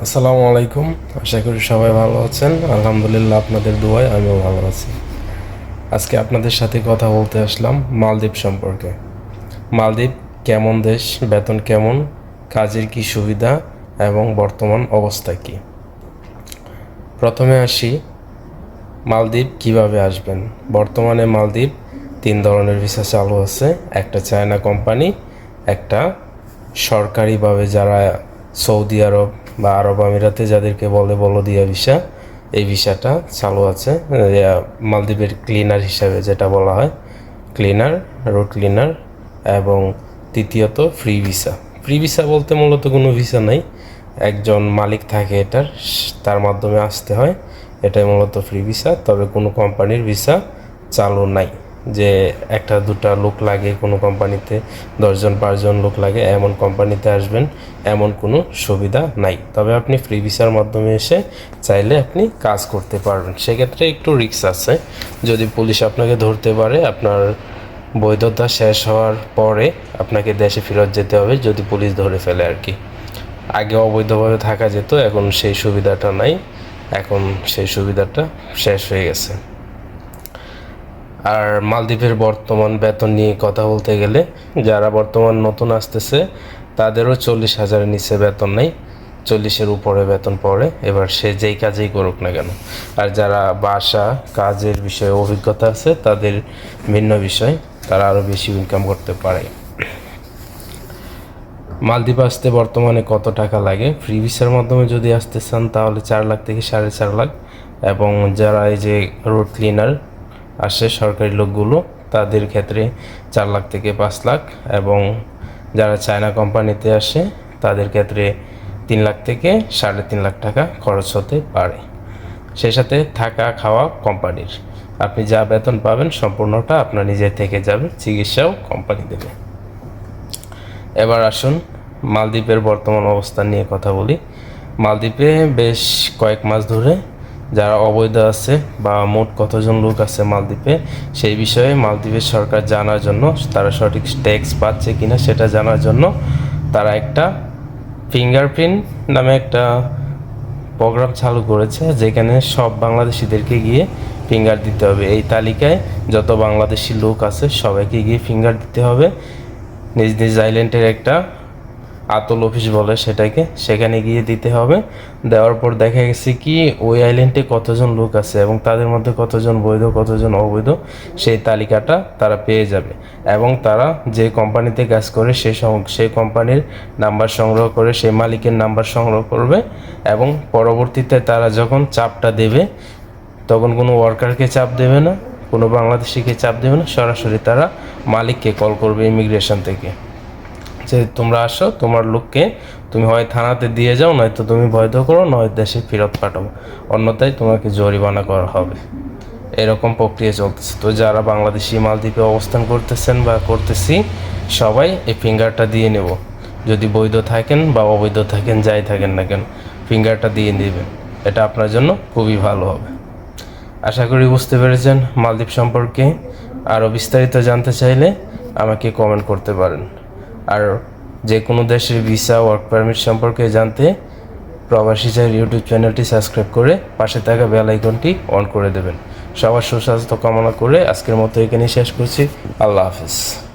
আসসালামু আলাইকুম। আশা করি সবাই ভালো আছেন। আলহামদুলিল্লাহ আপনাদের দোয়ায় আমিও ভালো আছি। আজকে আপনাদের সাথে কথা বলতে আসলাম মালদ্বীপ সম্পর্কে। মালদ্বীপ কেমন দেশ? বেতন কেমন? কাজের কি সুবিধা? এবং বর্তমান অবস্থা কি? প্রথমে আসি, মালদ্বীপ কীভাবে আসবেন? বর্তমানে মালদ্বীপ তিন ধরনের ভিসা চালু আছে। একটা চায়না কোম্পানি, একটা সরকারিভাবে যারা সৌদি আরব বা আরব আমিরাতে যাদেরকে বলে বলদিয়া ভিসা, এই ভিসাটা চালু আছে। মালদ্বীপের ক্লিনার হিসাবে যেটা বলা হয় ক্লিনার রোড ক্লিনার এবং তৃতীয়ত ফ্রি ভিসা ফ্রি ভিসা বলতে মূলত কোনো ভিসা নাই, একজন মালিক থাকে এটার, তার মাধ্যমে আসতে হয়, এটাই মূলত ফ্রি ভিসা তবে কোনো কোম্পানির ভিসা চালু নাই। যে একটা, দুটা লোক লাগে কোনো কোম্পানিতে, দশজন, পাঁচজন লোক লাগে, এমন কোম্পানিতে আসবেন, এমন কোনো সুবিধা নাই। তবে আপনি ফ্রি ভিসার মাধ্যমে এসে চাইলে আপনি কাজ করতে পারবেন। সেক্ষেত্রে একটু রিস্ক আছে। যদি পুলিশ আপনাকে ধরতে পারে, আপনার বৈধতা শেষ হওয়ার পরে আপনাকে দেশে ফেরত যেতে হবে, যদি পুলিশ ধরে ফেলে আর কি। আগে অবৈধভাবে থাকা যেত, এখন সেই সুবিধাটা নাই। এখন সেই সুবিধাটা শেষ হয়ে গেছে। আর মালদ্বীপের বর্তমান বেতন নিয়ে কথা বলতে গেলে, যারা বর্তমান নতুন আসতেছে, তাদেরও চল্লিশ হাজারের নিচে বেতন নেই, চল্লিশের উপরে বেতন পড়ে, এবার সে যেই কাজেই করুক না কেন। আর যারা বাসা, কাজের বিষয়ে অভিজ্ঞতা আছে, তাদের ভিন্ন বিষয়, তারা আরও বেশি ইনকাম করতে পারে। মালদ্বীপ আসতে বর্তমানে কত টাকা লাগে? ফ্রি ভিসার মাধ্যমে যদি আসতে চান, তাহলে চার লাখ থেকে সাড়ে চার লাখ। এবং যারা এই যে রোড ক্লিনার আসে সরকারি লোকগুলো, তাদের ক্ষেত্রে চার লাখ থেকে পাঁচ লাখ এবং যারা চায়না কোম্পানিতে আসে, তাদের ক্ষেত্রে তিন লাখ থেকে সাড়ে তিন লাখ টাকা খরচ হতে পারে। সেই সাথে থাকা খাওয়া কোম্পানির, আপনি যা বেতন পাবেন সম্পূর্ণটা আপনার নিজের থেকে যাবে, চিকিৎসাও কোম্পানি দেবে। এবার আসুন মালদ্বীপের বর্তমান অবস্থান নিয়ে কথা বলি। মালদ্বীপে বেশ কয়েক মাস ধরে যারা অবৈধ আছে বা মোট কতজন লোক আছে মালদ্বীপে, সেই বিষয়ে মালদ্বীপের সরকার জানার জন্য, তারা সঠিক ট্যাক্স পাচ্ছে কিনা সেটা জানার জন্য তারা একটা ফিঙ্গারপ্রিন্ট নামে একটা প্রোগ্রাম চালু করেছে, যেখানে সব বাংলাদেশিদেরকে গিয়ে ফিঙ্গার দিতে হবে। এই তালিকায় যত বাংলাদেশি লোক আছে সবাইকে গিয়ে ফিঙ্গার দিতে হবে। নিজ নিজ আইল্যান্ডের একটা আতল অফিস বলে সেটাকে, সেখানে গিয়ে দিতে হবে। দেওয়ার পর দেখা গেছে কি, ওই আইল্যান্ডে কতজন লোক আছে এবং তাদের মধ্যে কতজন বৈধ, কতজন অবৈধ, সেই তালিকাটা তারা পেয়ে যাবে। এবং তারা যে কোম্পানিতে কাজ করে সেই সেই কোম্পানির নাম্বার সংগ্রহ করে সেই মালিকের নাম্বার সংগ্রহ করবে এবং পরবর্তীতে তারা যখন চাপটা দেবে, তখন কোনো ওয়ার্কারকে চাপ দেবে না, কোনো বাংলাদেশিকে চাপ দেবে না, সরাসরি তারা মালিককে কল করবে ইমিগ্রেশন থেকে। যে তোমরা আসো, তোমার লোককে তুমি হয় থানাতে দিয়ে যাও, নয়তো তুমি বৈধ করো, নয় দেশে ফেরত পাঠাবো অন্যথায় তোমাকে জরিমানা করা হবে। এরকম প্রক্রিয়া চলতেছে। তো যারা বাংলাদেশি মালদ্বীপে অবস্থান করতেছেন বা করতেছি, সবাই এই ফিঙ্গারটা দিয়ে নেব। যদি বৈধ থাকেন বা অবৈধ থাকেন, যাই থাকেন না কেন, ফিঙ্গারটা দিয়ে নেবেন। এটা আপনার জন্য খুবই ভালো হবে। আশা করি বুঝতে পেরেছেন মালদ্বীপ সম্পর্কে। আরও বিস্তারিত জানতে চাইলে আমাকে কমেন্ট করতে পারেন। আর যে কোনো দেশের ভিসা ওয়ার্ক পারমিট সম্পর্কে জানতে প্রবাসী চাই ইউটিউব চ্যানেলটি সাবস্ক্রাইব করে পাশে থাকা বেল আইকনটি অন করে দেবেন। সবার সুস্বাস্থ্য কামনা করে আজকের মতো এখানেই শেষ করছি। আল্লাহ হাফিজ।